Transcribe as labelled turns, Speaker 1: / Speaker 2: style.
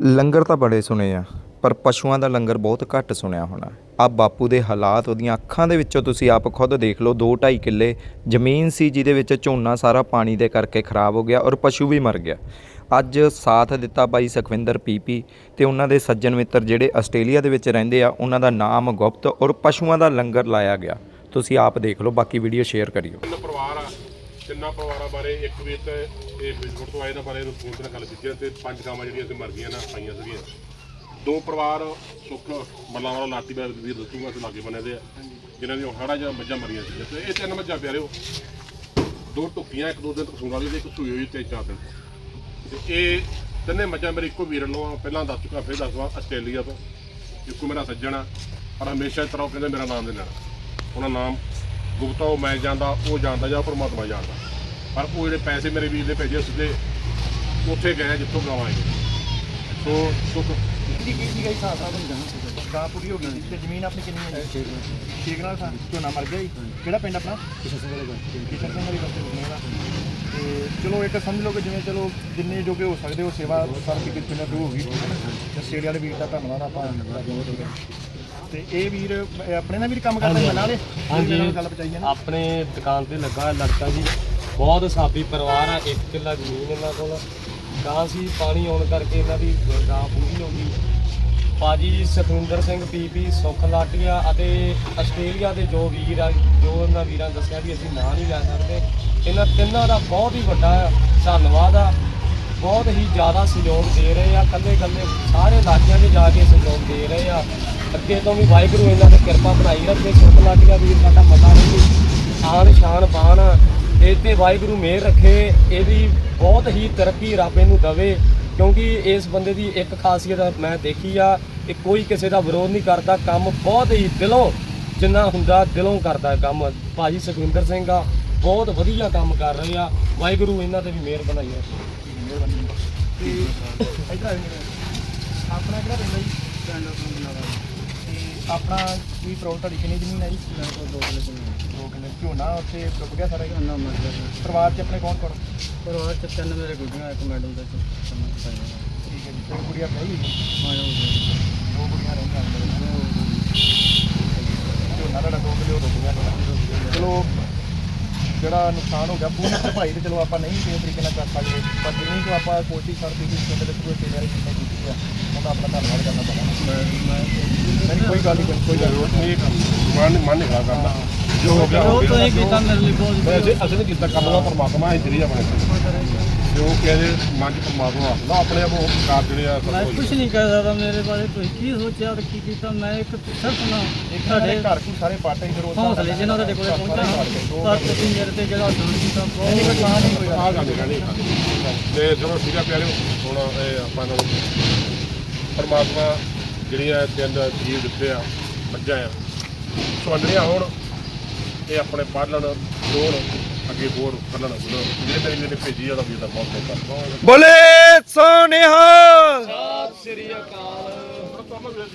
Speaker 1: ਲੰਗਰ ਤਾਂ ਬੜੇ ਸੁਣੇ ਆ, ਪਰ ਪਸ਼ੂਆਂ ਦਾ ਲੰਗਰ ਬਹੁਤ ਘੱਟ ਸੁਣਿਆ ਹੋਣਾ। ਆ ਬਾਪੂ ਦੇ ਹਾਲਾਤ ਉਹਦੀਆਂ ਅੱਖਾਂ ਦੇ ਵਿੱਚੋਂ ਤੁਸੀਂ ਆਪ ਖੁਦ ਦੇਖ ਲਓ 2.5 ਕਿੱਲੇ ਜ਼ਮੀਨ ਸੀ ਜਿਹਦੇ ਵਿੱਚ ਝੋਨਾ ਸਾਰਾ ਪਾਣੀ ਦੇ ਕਰਕੇ ਖਰਾਬ ਹੋ ਗਿਆ ਔਰ ਪਸ਼ੂ ਵੀ ਮਰ ਗਿਆ। ਅੱਜ ਸਾਥ ਦਿੱਤਾ ਬਾਈ ਸੁਖਵਿੰਦਰ ਪੀਪੀ ਤੇ ਉਹਨਾਂ ਦੇ ਸੱਜਣ ਮਿੱਤਰ ਜਿਹੜੇ ਆਸਟ੍ਰੇਲੀਆ ਦੇ ਵਿੱਚ ਰਹਿੰਦੇ ਆ, ਉਹਨਾਂ ਦਾ ਨਾਮ ਗੁਪਤ ਔਰ ਪਸ਼ੂਆਂ ਦਾ ਲੰਗਰ ਲਾਇਆ ਗਿਆ। ਤੁਸੀਂ ਆਪ ਦੇਖ ਲਓ, ਬਾਕੀ ਵੀਡੀਓ ਸ਼ੇਅਰ ਕਰਿਓ।
Speaker 2: ਪਰਿਵਾਰ ਆ। ਤਿੰਨਾਂ ਪਰਿਵਾਰਾਂ ਬਾਰੇ ਇੱਕ ਵੀ ਤਾਂ ਇਹ ਬਿਜਗੁੜ ਤੋਂ ਆਏ ਨਾ ਬਾਰੇ ਨੂੰ ਫੋਨ ਤੇ ਗੱਲ ਕੀਤੀ ਆ ਤੇ ਪੰਜ ਗਾਵਾਂ ਜਿਹੜੀਆਂ ਤੇ ਮਰ ਗਈਆਂ ਨਾ ਪਾਈਆਂ ਸੀਗੀਆਂ। ਦੋ ਪਰਿਵਾਰ ਸੁੱਖ, ਮੱਲਾਂ ਵਾਲਾ ਲਾਤੀ ਬਾਰ ਵੀਰ ਦੱਸੂਗਾ ਤੇ ਲਾਗੇ ਬਣੇ ਦੇ ਆ, ਜਿਨ੍ਹਾਂ ਦੀਆਂ ਹੜਾ ਜਾਂ ਮੱਝਾਂ ਮਰੀਆਂ ਸੀ ਤੇ ਇਹ ਤਿੰਨ ਮੱਝਾਂ ਪਿਆਰਿਓ, ਦੋ ਟੁੱਕੀਆਂ, ਇੱਕ ਦੋ ਦਿਨ ਤੱਕ ਸੂਣ ਵਾਲੀ ਤੇ ਇੱਕ ਸੂਈ ਹੋਈ ਤੇ ਚਾਰ ਦਿਨ। ਤੇ ਇਹ ਤਿੰਨੇ ਮੱਝਾਂ ਮੇਰੇ ਇੱਕੋ ਵੀਰ ਨੂੰ ਆ, ਪਹਿਲਾਂ ਦੱਸ ਚੁੱਕਾ, ਫਿਰ ਦੱਸਵਾ ਆਸਟ੍ਰੇਲੀਆ ਤੋਂ। ਇੱਕੋ ਮੇਰਾ ਸੱਜਣ ਆ, ਪਰ ਹਮੇਸ਼ਾ ਇਸ ਤਰ੍ਹਾਂ ਉਹ ਕਹਿੰਦੇ, ਮੇਰਾ ਨਾਮ ਦੇ ਲੈਣਾ। ਉਹਨਾਂ ਨਾਮ ਗੁਪਤਾ ਉਹ ਮੈਂ ਜਾਣਦਾ ਉਹ ਜਾਣਦਾ ਜਾਂ ਪਰਮਾਤਮਾ ਜਾਣਦਾ ਪਰ ਉਹ ਜਿਹੜੇ ਪੈਸੇ ਮੇਰੇ ਵੀਰ ਦੇ ਭੇਜੇ ਸਿੱਧੇ ਉੱਥੇ ਗਏ ਜਿੱਥੋਂ ਗਾਵਾਂ ਆਈਆਂ ਸੋ ਸੁੱਖ
Speaker 3: ਕੀ ਕੀ ਸੀਗਾ ਹਿਸਾਬ ਨਾਲ ਤੁਹਾਨੂੰ ਜਾਣਾ ਗਾਂ ਪੂਰੀ ਹੋ ਗਈ। ਤੇ ਜ਼ਮੀਨ ਆਪਣੀ ਕਿੰਨੀ ਹੈ ਠੀਕ ਨਾਲ ਸਾਂ ਝੋਨਾ ਮਰ ਗਿਆ ਜੀ। ਕਿਹੜਾ ਪਿੰਡ ਆਪਣਾ? ਕਿਸ਼ਨ ਸਿੰਘ ਵਾਲੇ ਕਿਸ਼ਨ ਸਿੰਘ ਵਾਲੀ ਦਾ ਤੇ ਚਲੋ ਇੱਕ ਸਮਝ ਲਓ ਕਿ ਜਿਵੇਂ ਚਲੋ ਜਿੰਨੇ ਜੋਗੇ ਹੋ ਸਕਦੇ ਹੋ ਸੇਵਾ ਸਰ ਦੀ ਕਿਤੇ ਨਾ ਹੋ ਗਈ। ਤੇ ਸਟੇਡੀਅਮ ਵਾਲੇ ਵੀਰ ਦਾ ਧੰਨਵਾਦ ਆਪਾਂ ਤੇ ਇਹ ਵੀਰ ਆਪਣੇ ਨਾਲ ਵੀਰ ਕੰਮ ਕਰਦੇ ਨੇ ਨਾਲੇ
Speaker 4: ਹਾਂਜੀ।
Speaker 3: ਗੱਲ ਪਚਾਈ ਹੈ ਨਾ
Speaker 4: ਆਪਣੇ ਦੁਕਾਨ ਤੇ ਲੱਗਾ ਲੜਕਾ ਜੀ। ਬਹੁਤ ਸਾਫੀ ਪਰਿਵਾਰ ਆ ਇੱਕ ਕਿੱਲਾ ਜ਼ਮੀਨ ਇਹਨਾਂ ਕੋਲ। ਗਾਂ ਸੀ ਪਾਣੀ ਆਉਣ ਕਰਕੇ ਇਹਨਾਂ ਦੀ ਗਾਂ ਪੂਰੀ ਹੋ ਗਈ। ਪਾਜੀ ਸੁਖਵਿੰਦਰ ਸਿੰਘ ਪੀਪੀ ਸੁੱਖ ਲਾਟੀਆ ਅਤੇ ਆਸਟ੍ਰੇਲੀਆ ਦੇ ਜੋ ਵੀਰ ਆ ਜੋ ਉਹਨਾਂ ਵੀਰਾਂ ਦੱਸਿਆ ਵੀ ਅਸੀਂ ਨਾਂ ਨਹੀਂ ਲੈ ਸਕਦੇ। ਇਹਨਾਂ ਤਿੰਨਾਂ ਦਾ ਬਹੁਤ ਹੀ ਵੱਡਾ ਧੰਨਵਾਦ ਆ। ਬਹੁਤ ਹੀ ਜ਼ਿਆਦਾ ਸਹਿਯੋਗ ਦੇ ਰਹੇ ਆ ਕੱਲੇ ਕੱਲੇ ਸਾਰੇ ਇਲਾਕਿਆਂ 'ਚ ਜਾ ਕੇ ਸਹਿਯੋਗ ਦੇ ਰਹੇ ਆ। ਅੱਗੇ ਤੋਂ ਵੀ ਵਾਹਿਗੁਰੂ ਇਹਨਾਂ ਤੇ ਕਿਰਪਾ ਬਣਾਈ ਰੱਖੇ ਸੁੱਖ ਲਾਟੀਆ ਵੀਰ ਸਾਡਾ ਮਤਾ ਨਹੀਂ ਆਨ ਸ਼ਾਨ ਬਾਣ ਇਹ ਤੇ ਵਾਹਿਗੁਰੂ ਮਿਹਰ ਰੱਖੇ, ਇਹਦੀ ਬਹੁਤ ਹੀ ਤਰੱਕੀ ਰੱਬ ਇਹਨੂੰ ਦਵੇ, ਕਿਉਂਕਿ ਇਸ ਬੰਦੇ ਦੀ ਇੱਕ ਖਾਸੀਅਤ ਮੈਂ ਦੇਖੀ ਆ ਕਿ ਕੋਈ ਕਿਸੇ ਦਾ ਵਿਰੋਧ ਨਹੀਂ ਕਰਦਾ, ਕੰਮ ਬਹੁਤ ਹੀ ਦਿਲੋਂ ਜਿੰਨਾ ਹੁੰਦਾ ਦਿਲੋਂ ਕਰਦਾ ਕੰਮ। ਭਾਜੀ ਸੁਖਵਿੰਦਰ ਸਿੰਘ ਆ, ਬਹੁਤ ਵਧੀਆ ਕੰਮ ਕਰ ਰਹੇ ਆ। ਵਾਹਿਗੁਰੂ ਇਹਨਾਂ ਤੇ ਵੀ ਮਿਹਰ ਬਣਾਈ ਆ
Speaker 3: ਤੇ ਆਪਣਾ ਕਿਹੜਾ ਪਿੰਡ ਹੈ ਜੀ? ਪਿੰਡ ਤੇ ਆਪਣਾ ਕੀ ਪ੍ਰੋਬਲਮ ਤੁਹਾਡੀ ਕਿੰਨੀ ਜ਼ਮੀਨ ਹੈ ਜੀ? ਮੇਰੇ ਕੋਲ ਦੋ ਕਿੱਲੇ ਜ਼ਮੀਨ ਦੋ ਕਿੱਲੇ ਝੋਨਾ ਉੱਥੇ ਡੁੱਬ ਗਿਆ ਸਾਰਾ ਝੋਨਾ ਮਰ ਗਿਆ ਪਰਿਵਾਰ 'ਚ ਆਪਣੇ ਕੌਣ ਕੌਣ?
Speaker 5: ਪਰਿਵਾਰ ਚ ਤਿੰਨ ਮੇਰੇ ਗੁੱਡੀਆਂ ਇੱਕ ਮੈਡਮ ਦਾ ਕੰਮ ਕਰਦਾ
Speaker 3: ਠੀਕ ਹੈ ਜੀ ਤੇ ਕੁੜੀਆਂ ਵਿਆਹੀ ਹੋਈ ਜੀ?
Speaker 5: ਹਾਂ ਜੀ
Speaker 3: ਦੋ ਕੁੜੀਆਂ ਰਹਿੰਦੀਆਂ ਅੰਦਰ ਝੋਨਾ ਤੁਹਾਡਾ ਦੋ ਕਿੱਲੇ ਉਹ ਡੁੱਬ ਗਿਆ। ਤੁਹਾਡਾ। ਚਲੋ ਜਿਹੜਾ ਨੁਕਸਾਨ ਹੋ ਗਿਆ ਪੂਰੀ ਭਰਪਾਈ ਤੇ ਚਲੋ ਆਪਾਂ ਨਹੀਂ ਕਿਸੇ ਤਰੀਕੇ ਨਾਲ ਕਰ ਸਕਦੇ ਪਰ ਜਿੰਨੀ ਕੁ ਆਪਾਂ ਕੋਸ਼ਿਸ਼ ਕਰਦੇ ਕਿ ਪਿੰਡ ਦੇ ਕੋਈ ਤੇਰੇ ਵਾਲੀ ਚੀਜ਼ਾਂ ਕੀਤੀ ਆ ਉਹਦਾ ਆਪਣਾ ਧੰਨਵਾਦ ਕਰਨਾ ਪੈਣਾ ਨਹੀਂ ਕੋਈ ਗੱਲ ਨਹੀਂ ਕੋਈ ਗੱਲ
Speaker 2: ਜ਼ਰੂਰਤ ਨਹੀਂ ਮਨ ਮਨ ਨਹੀਂ ਖੜਾ ਕਰਦਾ ਜੋ ਹੋ ਗਿਆ
Speaker 5: ਉਹ ਤੁਸੀਂ ਕੀਤਾ ਮੇਰੇ ਲਈ ਬਹੁਤ
Speaker 2: ਅਸੀਂ ਅਸੀਂ ਕੀਤਾ ਕੰਮ ਦਾ ਪਰਮਾਤਮਾ ਹੈ ਜਿਹੜੀ ਆਪਣੇ ਕਹਿੰਦੇ ਮਨ ਚ ਪਰਮਾਤਮਾ ਨਾ ਆਪਣੇ ਆਪ ਉਹ ਕਾਰ ਜਿਹੜੇ ਆ ਸਭ
Speaker 5: ਮੈਂ
Speaker 2: ਕੁਝ
Speaker 5: ਕੁਝ ਨਹੀਂ ਕਹਿ ਸਕਦਾ ਮੇਰੇ ਬਾਰੇ ਤੁਸੀਂ ਕੀ ਸੋਚਿਆ ਤੇ ਕੀ ਕੀਤਾ? ਮੈਂ ਇੱਕ ਸਿਰਫ ਨਾ
Speaker 3: ਸਾਡੇ
Speaker 5: ਤੁਹਾਡੇ
Speaker 3: ਘਰ ਕੋਈ ਸਾਰੇ ਪਾਟੇ ਹੀ ਰੋਜ਼
Speaker 5: ਹੌਸਲੇ ਜਿਹਨਾਂ ਤੁਹਾਡੇ ਕੋਲੇ ਪਹੁੰਚਾ ਪਰ ਤੁਸੀਂ ਮੇਰੇ ਤੇ ਜਿਹੜਾ ਦਾਨ ਕੀਤਾ
Speaker 3: ਨਹੀਂ ਕੋਈ
Speaker 5: ਬਹੁਤ
Speaker 3: ਕਾਂ ਨਹੀਂ ਕੋਈ
Speaker 2: ਆ ਗੱਲ ਨਹੀਂ ਤੇ ਚਲੋ ਠੀਕ ਆ ਪਿਆਰਿਓ ਹੁਣ ਇਹ ਆਪਾਂ ਨੂੰ ਪਰਮਾਤਮਾ ਜਿਹੜੀਆਂ ਤਿੰਨ ਜੀਵ ਦਿੱਤੇ ਆ ਮੱਝਾਂ ਆ। ਸਵੰਦਰੀਆਂ ਹੋਣ ਇਹ ਆਪਣੇ ਪਾਲਣ ਦੋਣ ਅੱਗੇ ਹੋਰ ਕੱਲਣ ਬੁਲਣ ਜਿਹੜੇ ਤੇਰੇ ਵੀਰ ਨੇ ਭੇਜੀ ਆ ਉਹਦਾ ਵੀਰ ਦਾ ਬਹੁਤ ਬਹੁਤ ਧੰਨਵਾਦ।
Speaker 1: ਬੋਲੇ ਸੋਨਿਹਾ
Speaker 4: ਸਤਿ ਸ੍ਰੀ ਅਕਾਲ।